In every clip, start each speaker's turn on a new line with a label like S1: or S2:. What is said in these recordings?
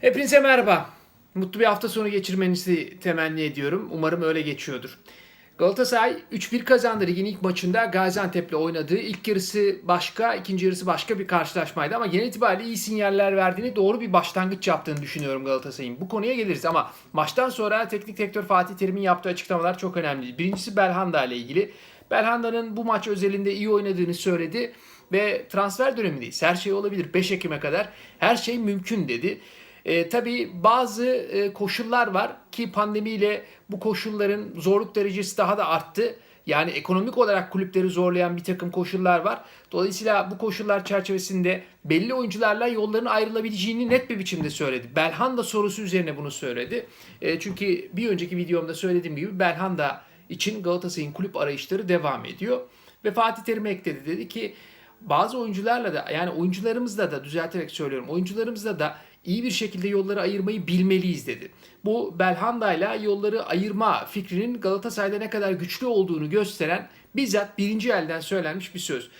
S1: Hepinize merhaba. Mutlu bir hafta sonu geçirmenizi temenni ediyorum. Umarım öyle geçiyordur. Galatasaray 3-1 kazandı ligin ilk maçında Gaziantep'le oynadığı. İlk yarısı başka, ikinci yarısı başka bir karşılaşmaydı ama genel itibariyle iyi sinyaller verdiğini, doğru bir başlangıç yaptığını düşünüyorum Galatasaray'ın. Bu konuya geliriz ama maçtan sonra teknik direktör Fatih Terim'in yaptığı açıklamalar çok önemli. Birincisi Belhanda ile ilgili. Belhanda'nın bu maç özelinde iyi oynadığını söyledi ve transfer dönemindeyiz. Her şey olabilir 5 Ekim'e kadar. Her şey mümkün dedi. E, tabii bazı e, koşullar var ki pandemiyle bu koşulların zorluk derecesi daha da arttı. Yani ekonomik olarak kulüpleri zorlayan bir takım koşullar var. Dolayısıyla bu koşullar çerçevesinde belli oyuncularla yolların ayrılabileceğini net bir biçimde söyledi. Belhanda sorusu üzerine bunu söyledi. E, çünkü bir önceki videomda söylediğim gibi Belhanda için Galatasaray'ın kulüp arayışları devam ediyor. Ve Fatih Terim ekledi dedi ki bazı oyuncularla da yani oyuncularımızla da düzelterek söylüyorum oyuncularımızla da iyi bir şekilde yolları ayırmayı bilmeliyiz dedi. Bu Belhanda ile yolları ayırma fikrinin Galatasaray'da ne kadar güçlü olduğunu gösteren bizzat birinci elden söylenmiş bir söz.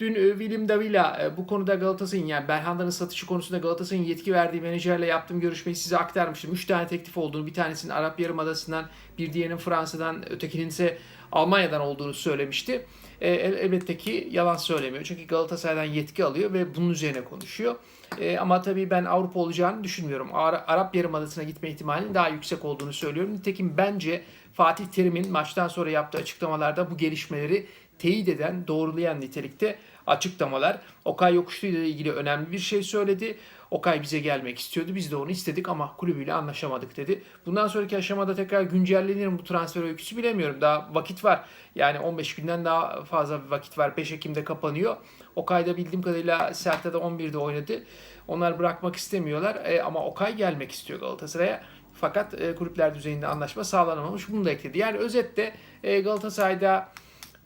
S1: Dün e, William Davila e, bu konuda Galatasaray'ın yani Belhanda'nın satışı konusunda Galatasaray'ın yetki verdiği menajerle yaptığım görüşmeyi size aktarmıştım. 3 tane teklif olduğunu, bir tanesinin Arap Yarımadası'ndan, bir diğerinin Fransa'dan, ötekinin ise Almanya'dan olduğunu söylemişti. E, el- elbette ki yalan söylemiyor. Çünkü Galatasaray'dan yetki alıyor ve bunun üzerine konuşuyor. E, ama tabii ben Avrupa olacağını düşünmüyorum. Ara- Arap Yarımadası'na gitme ihtimalinin daha yüksek olduğunu söylüyorum. Nitekim bence Fatih Terim'in maçtan sonra yaptığı açıklamalarda bu gelişmeleri teyit eden, doğrulayan nitelikte açıklamalar. Okay Yokuşlu ile ilgili önemli bir şey söyledi. Okay bize gelmek istiyordu. Biz de onu istedik ama kulübüyle anlaşamadık dedi. Bundan sonraki aşamada tekrar güncellenir mi bu transfer öyküsü bilemiyorum. Daha vakit var. Yani 15 günden daha fazla bir vakit var. 5 Ekim'de kapanıyor. Okay'da bildiğim kadarıyla Serta'da 11'de oynadı. Onlar bırakmak istemiyorlar. E, ama Okay gelmek istiyor Galatasaray'a. Fakat e, kulüpler düzeyinde anlaşma sağlanamamış. Bunu da ekledi. Yani özetle e, Galatasaray'da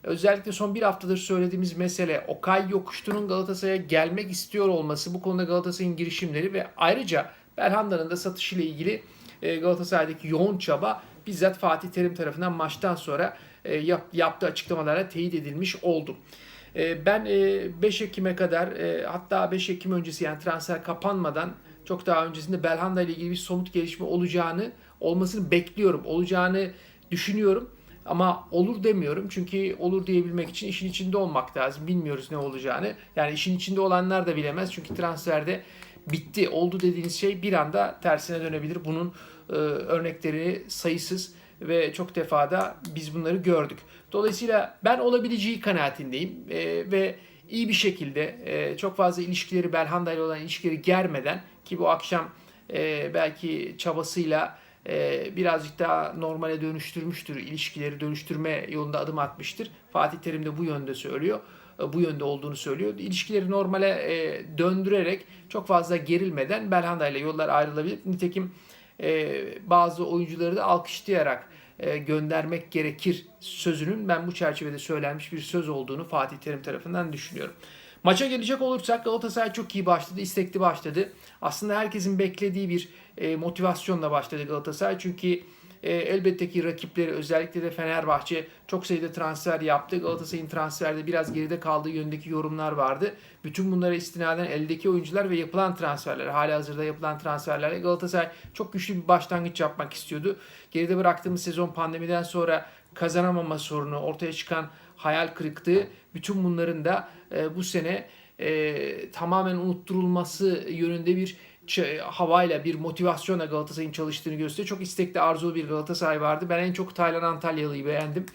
S1: özellikle son bir haftadır söylediğimiz mesele Okay Yokuştu'nun Galatasaray'a gelmek istiyor olması, bu konuda Galatasaray'ın girişimleri ve ayrıca Belhanda'nın da satışıyla ilgili e, Galatasaray'daki yoğun çaba bizzat Fatih Terim tarafından maçtan sonra e, yap, yaptığı açıklamalara teyit edilmiş oldu. E, Ben e, 5 Ekim'e kadar hatta 5 Ekim öncesi yani transfer kapanmadan çok daha öncesinde Belhanda ile ilgili bir somut gelişme olacağını, olmasını bekliyorum. Olacağını düşünüyorum. Ama olur demiyorum çünkü olur diyebilmek için işin içinde olmak lazım. Bilmiyoruz ne olacağını. Yani işin içinde olanlar da bilemez çünkü transferde bitti, oldu dediğiniz şey bir anda tersine dönebilir. Bunun e, örnekleri sayısız ve çok defada biz bunları gördük. Dolayısıyla ben olabileceği kanaatindeyim E, ve iyi bir şekilde e, çok fazla ilişkileri Belhanda ile olan ilişkileri germeden ki bu akşam e, belki çabasıyla birazcık daha normale dönüştürmüştür. ilişkileri dönüştürme yolunda adım atmıştır. Fatih Terim de bu yönde söylüyor. e, Bu yönde olduğunu söylüyor. İlişkileri normale e, döndürerek çok fazla gerilmeden Belhanda ile yollar ayrılabilir. Nitekim e, bazı oyuncuları da alkışlayarak e, göndermek gerekir sözünün ben bu çerçevede söylenmiş bir söz olduğunu Fatih Terim tarafından düşünüyorum. Maça gelecek olursak Galatasaray çok iyi başladı, istekli başladı. Aslında herkesin beklediği bir e, motivasyonla başladı Galatasaray. Çünkü e, elbette ki rakipleri özellikle de Fenerbahçe çok sayıda transfer yaptı. Galatasaray'ın transferde biraz geride kaldığı yönündeki yorumlar vardı. Bütün bunlara istinaden eldeki oyuncular ve yapılan transferler, hali hazırda yapılan transferlerle Galatasaray çok güçlü bir başlangıç yapmak istiyordu. Geride bıraktığımız sezon pandemiden sonra kazanamama sorunu, ortaya çıkan hayal kırıklığı bütün bunların da e, bu sene e, tamamen unutturulması yönünde bir ç- havayla bir motivasyonla Galatasaray'ın çalıştığını gösteriyor. Çok istekli arzulu bir Galatasaray vardı. Ben en çok Taylan Antalyalı'yı beğendim.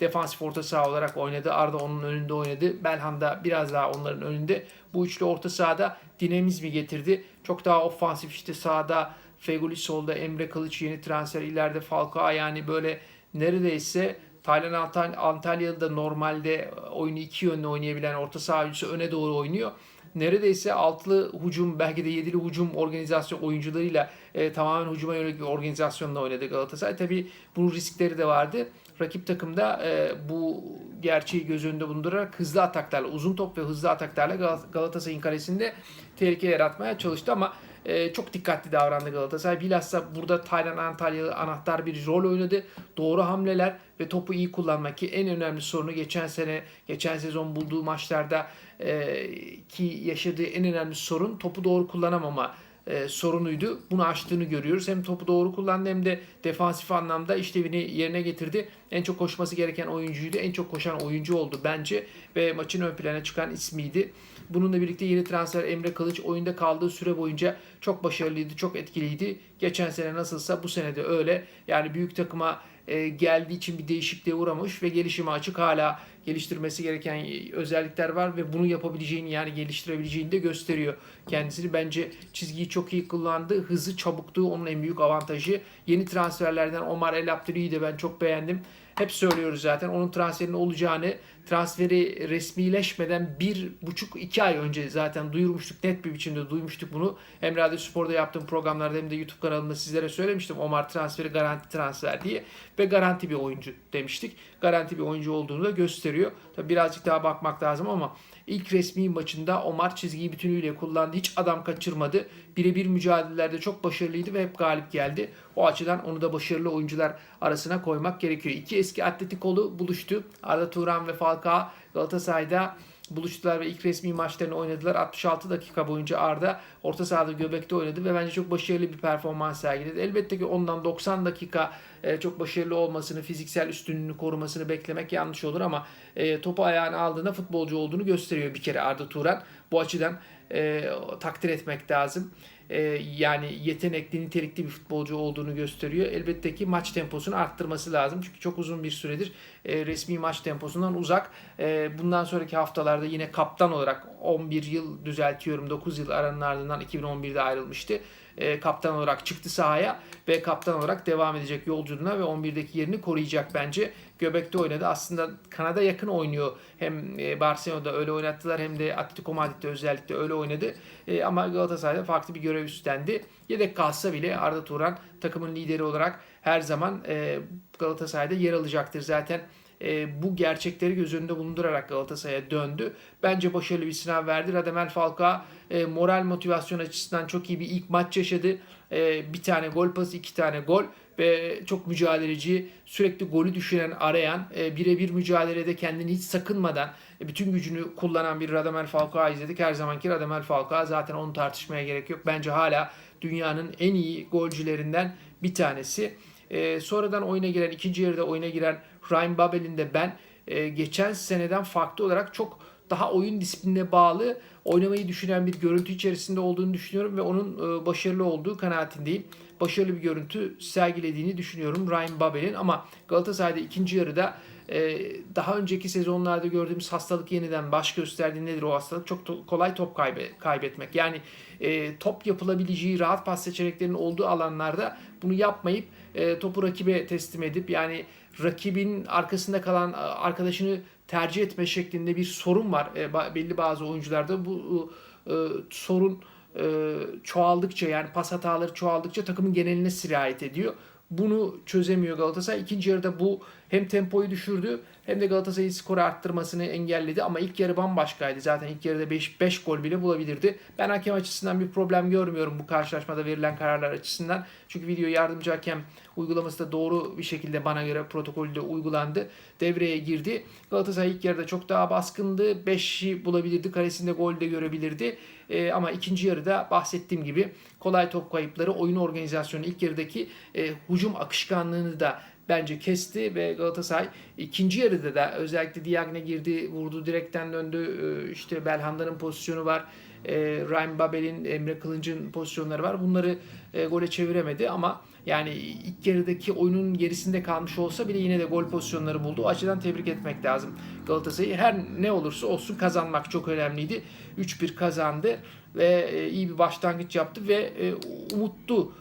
S1: Defansif orta saha olarak oynadı. Arda onun önünde oynadı. Belhanda biraz daha onların önünde. Bu üçlü orta sahada dinamizmi getirdi. Çok daha ofansif işte sahada Feguli solda Emre Kılıç yeni transfer ileride Falcao yani böyle neredeyse Taylan Antal- Antalyalı da normalde oyunu iki yönlü oynayabilen orta saha öne doğru oynuyor. Neredeyse altılı hücum belki de yedili hücum organizasyon oyuncularıyla e, tamamen hücuma yönelik bir organizasyonla oynadı Galatasaray. Tabii bunun riskleri de vardı. Rakip takımda e, bu gerçeği göz önünde bulundurarak hızlı ataklarla, uzun top ve hızlı ataklarla Gal- Galatasaray'ın kalesinde tehlike yaratmaya çalıştı ama e, çok dikkatli davrandı Galatasaray. Bilhassa burada Taylan Antalyalı anahtar bir rol oynadı. Doğru hamleler ve topu iyi kullanmak ki en önemli sorunu geçen sene, geçen sezon bulduğu maçlarda e, ki yaşadığı en önemli sorun topu doğru kullanamama e, sorunuydu. Bunu aştığını görüyoruz. Hem topu doğru kullandı hem de defansif anlamda işlevini yerine getirdi. En çok koşması gereken oyuncuydu. En çok koşan oyuncu oldu bence ve maçın ön plana çıkan ismiydi. Bununla birlikte yeni transfer Emre Kılıç oyunda kaldığı süre boyunca çok başarılıydı, çok etkiliydi. Geçen sene nasılsa bu sene de öyle. Yani büyük takıma e, geldiği için bir değişikliğe uğramış ve gelişime açık hala geliştirmesi gereken özellikler var ve bunu yapabileceğini yani geliştirebileceğini de gösteriyor kendisini. Bence çizgiyi çok iyi kullandı. Hızı, çabukluğu onun en büyük avantajı. Yeni transferlerden Omar El Abdülü'yü de ben çok beğendim. Hep söylüyoruz zaten onun transferinin olacağını transferi resmileşmeden bir buçuk iki ay önce zaten duyurmuştuk. Net bir biçimde duymuştuk bunu. Hem Radyo Spor'da yaptığım programlarda hem de YouTube kanalımda sizlere söylemiştim. Omar transferi garanti transfer diye ve garanti bir oyuncu demiştik. Garanti bir oyuncu olduğunu da gösteriyor. Tabii birazcık daha bakmak lazım ama ilk resmi maçında Omar çizgiyi bütünüyle kullandı. Hiç adam kaçırmadı. Birebir mücadelelerde çok başarılıydı ve hep galip geldi. O açıdan onu da başarılı oyuncular arasına koymak gerekiyor. İki eski Atletikolu buluştu. Arda Turan ve Falcao Galatasaray'da buluştular ve ilk resmi maçlarını oynadılar. 66 dakika boyunca Arda orta sahada göbekte oynadı ve bence çok başarılı bir performans sergiledi. Elbette ki ondan 90 dakika e, çok başarılı olmasını, fiziksel üstünlüğünü korumasını beklemek yanlış olur ama e, topu ayağına aldığında futbolcu olduğunu gösteriyor bir kere Arda Turan. Bu açıdan e, takdir etmek lazım. E, yani yetenekli, nitelikli bir futbolcu olduğunu gösteriyor. Elbette ki maç temposunu arttırması lazım. Çünkü çok uzun bir süredir e, resmi maç temposundan uzak. E, bundan sonraki haftalarda yine kaptan olarak 11 yıl düzeltiyorum 9 yıl aranın ardından 2011'de ayrılmıştı. E, kaptan olarak çıktı sahaya ve kaptan olarak devam edecek yolculuğuna ve 11'deki yerini koruyacak bence. Göbekte oynadı. Aslında Kanada yakın oynuyor. Hem e, Barcelona'da öyle oynattılar hem de Atletico Madrid'de özellikle öyle oynadı. E, ama Galatasaray'da farklı bir görev üstlendi. Yedek kalsa bile Arda Turan takımın lideri olarak her zaman e, Galatasaray'da yer alacaktır. Zaten e, bu gerçekleri göz önünde bulundurarak Galatasaray'a döndü. Bence başarılı bir sınav verdi. Radamel Falcao e, moral motivasyon açısından çok iyi bir ilk maç yaşadı. E, bir tane gol pası, iki tane gol ve çok mücadeleci, sürekli golü düşünen, arayan, e, birebir mücadelede kendini hiç sakınmadan e, bütün gücünü kullanan bir Radamel Falcao izledik. Her zamanki Radamel Falcao zaten onu tartışmaya gerek yok. Bence hala dünyanın en iyi golcülerinden bir tanesi. E, sonradan oyuna giren, ikinci yarıda oyuna giren Ryan Babel'in de ben e, geçen seneden farklı olarak çok daha oyun disiplinine bağlı oynamayı düşünen bir görüntü içerisinde olduğunu düşünüyorum ve onun e, başarılı olduğu kanaatindeyim. Başarılı bir görüntü sergilediğini düşünüyorum Ryan Babel'in ama Galatasaray'da ikinci yarıda e, daha önceki sezonlarda gördüğümüz hastalık yeniden baş gösterdi. Nedir o hastalık? Çok to- kolay top kaybe- kaybetmek. Yani e, top yapılabileceği rahat pas seçeneklerinin olduğu alanlarda bunu yapmayıp e, topu rakibe teslim edip yani rakibin arkasında kalan e, arkadaşını tercih etme şeklinde bir sorun var e, belli bazı oyuncularda. Bu e, sorun e, çoğaldıkça yani pas hataları çoğaldıkça takımın geneline sirayet ediyor. Bunu çözemiyor Galatasaray. İkinci yarıda bu hem tempoyu düşürdü hem de Galatasaray'ın skoru arttırmasını engelledi ama ilk yarı bambaşkaydı. Zaten ilk yarıda 5 5 gol bile bulabilirdi. Ben hakem açısından bir problem görmüyorum bu karşılaşmada verilen kararlar açısından. Çünkü video yardımcı hakem uygulaması da doğru bir şekilde bana göre protokolde uygulandı. Devreye girdi. Galatasaray ilk yarıda çok daha baskındı. 5'i bulabilirdi. Karesinde gol de görebilirdi. E, ama ikinci yarıda bahsettiğim gibi kolay top kayıpları, oyun organizasyonu ilk yarıdaki e, hücum akışkanlığını da bence kesti ve Galatasaray ikinci yarıda da özellikle Diagne girdi, vurdu, direkten döndü. E, işte Belhanda'nın pozisyonu var. E, Ryan Babel'in, Emre Kılınç'ın pozisyonları var. Bunları e, gole çeviremedi ama yani ilk yarıdaki oyunun gerisinde kalmış olsa bile yine de gol pozisyonları buldu. O açıdan tebrik etmek lazım Galatasaray'ı. Her ne olursa olsun kazanmak çok önemliydi. 3-1 kazandı ve e, iyi bir başlangıç yaptı ve e, umutlu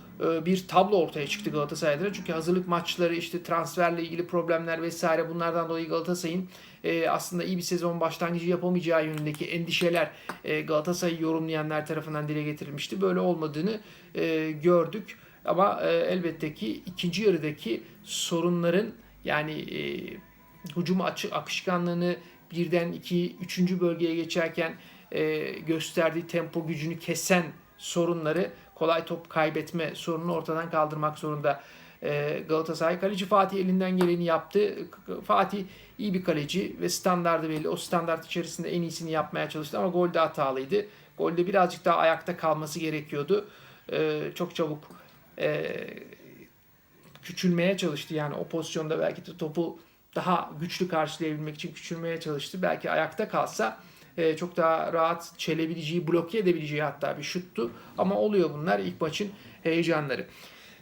S1: bir tablo ortaya çıktı Galatasaray'da. Çünkü hazırlık maçları işte transferle ilgili problemler vesaire bunlardan dolayı Galatasaray'ın e, aslında iyi bir sezon başlangıcı yapamayacağı yönündeki endişeler e, Galatasaray'ı yorumlayanlar tarafından dile getirilmişti. Böyle olmadığını e, gördük. Ama e, elbette ki ikinci yarıdaki sorunların yani e, hücum akışkanlığını birden iki, üçüncü bölgeye geçerken e, gösterdiği tempo gücünü kesen sorunları kolay top kaybetme sorununu ortadan kaldırmak zorunda e, Galatasaray. Kaleci Fatih elinden geleni yaptı. Fatih iyi bir kaleci ve standardı belli. O standart içerisinde en iyisini yapmaya çalıştı ama golde hatalıydı. Golde birazcık daha ayakta kalması gerekiyordu. e, çok çabuk e, küçülmeye çalıştı. Yani o pozisyonda belki de topu daha güçlü karşılayabilmek için küçülmeye çalıştı. Belki ayakta kalsa e, çok daha rahat çelebileceği, bloke edebileceği hatta bir şuttu. Ama oluyor bunlar ilk maçın heyecanları.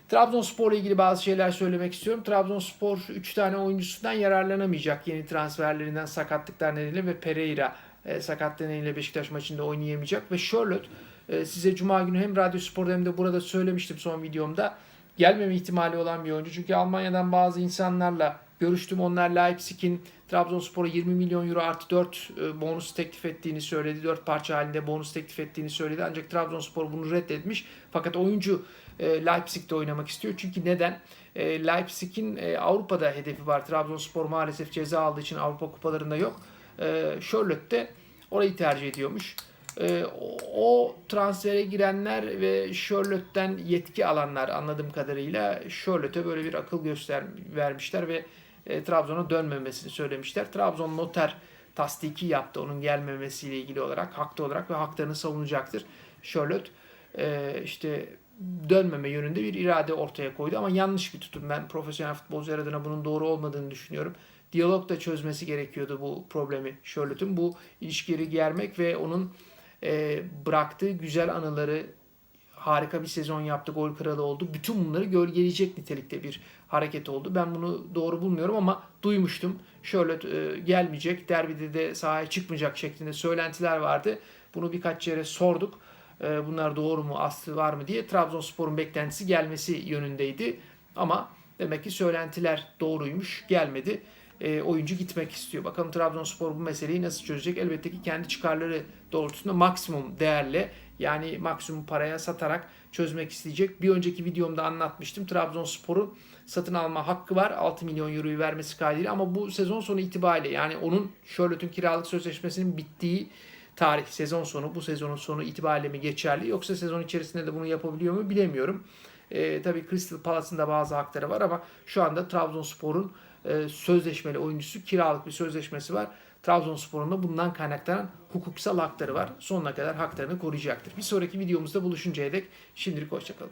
S1: Trabzonspor ile ilgili bazı şeyler söylemek istiyorum. Trabzonspor 3 tane oyuncusundan yararlanamayacak yeni transferlerinden sakatlıklar nedeniyle ve Pereira e, sakatlığı nedeniyle Beşiktaş maçında oynayamayacak ve Charlotte e, size Cuma günü hem Radyo Spor'da hem de burada söylemiştim son videomda gelmeme ihtimali olan bir oyuncu. Çünkü Almanya'dan bazı insanlarla görüştüm. Onlar Leipzig'in Trabzonspor'a 20 milyon euro artı 4 e, bonus teklif ettiğini söyledi. 4 parça halinde bonus teklif ettiğini söyledi. Ancak Trabzonspor bunu reddetmiş. Fakat oyuncu e, Leipzig'te oynamak istiyor. Çünkü neden? E, Leipzig'in Avrupa'da hedefi var. Trabzonspor maalesef ceza aldığı için Avrupa kupalarında yok. Charlotte'de orayı tercih ediyormuş. O transfere girenler ve Charlotte'den yetki alanlar anladığım kadarıyla Charlotte'e böyle bir akıl göster vermişler ve e, Trabzon'a dönmemesini söylemişler. Trabzon noter tasdiki yaptı onun gelmemesiyle ilgili olarak haklı olarak ve haklarını savunacaktır. Charlotte e, işte dönmeme yönünde bir irade ortaya koydu ama yanlış bir tutum. Ben profesyonel futbolcular adına bunun doğru olmadığını düşünüyorum. Diyalog da çözmesi gerekiyordu bu problemi Charlotte'un. Bu ilişkileri germek ve onun e, bıraktığı güzel anıları harika bir sezon yaptı, gol kralı oldu. Bütün bunları gölgeleyecek nitelikte bir hareket oldu. Ben bunu doğru bulmuyorum ama duymuştum. Charlotte e, gelmeyecek, derbide de sahaya çıkmayacak şeklinde söylentiler vardı. Bunu birkaç yere sorduk. E, bunlar doğru mu, aslı var mı diye. Trabzonspor'un beklentisi gelmesi yönündeydi. Ama demek ki söylentiler doğruymuş, gelmedi. E, oyuncu gitmek istiyor. Bakalım Trabzonspor bu meseleyi nasıl çözecek? Elbette ki kendi çıkarları doğrultusunda maksimum değerle yani maksimum paraya satarak çözmek isteyecek. Bir önceki videomda anlatmıştım. Trabzonspor'un satın alma hakkı var. 6 milyon euroyu vermesi kaydıyla ama bu sezon sonu itibariyle yani onun Charlotte'un kiralık sözleşmesinin bittiği tarih sezon sonu bu sezonun sonu itibariyle mi geçerli yoksa sezon içerisinde de bunu yapabiliyor mu bilemiyorum. E, tabii Crystal Palace'ın da bazı hakları var ama şu anda Trabzonspor'un e, sözleşmeli oyuncusu kiralık bir sözleşmesi var. Trabzonspor'un da bundan kaynaklanan hukuksal hakları var. Sonuna kadar haklarını koruyacaktır. Bir sonraki videomuzda buluşuncaya dek şimdilik hoşçakalın.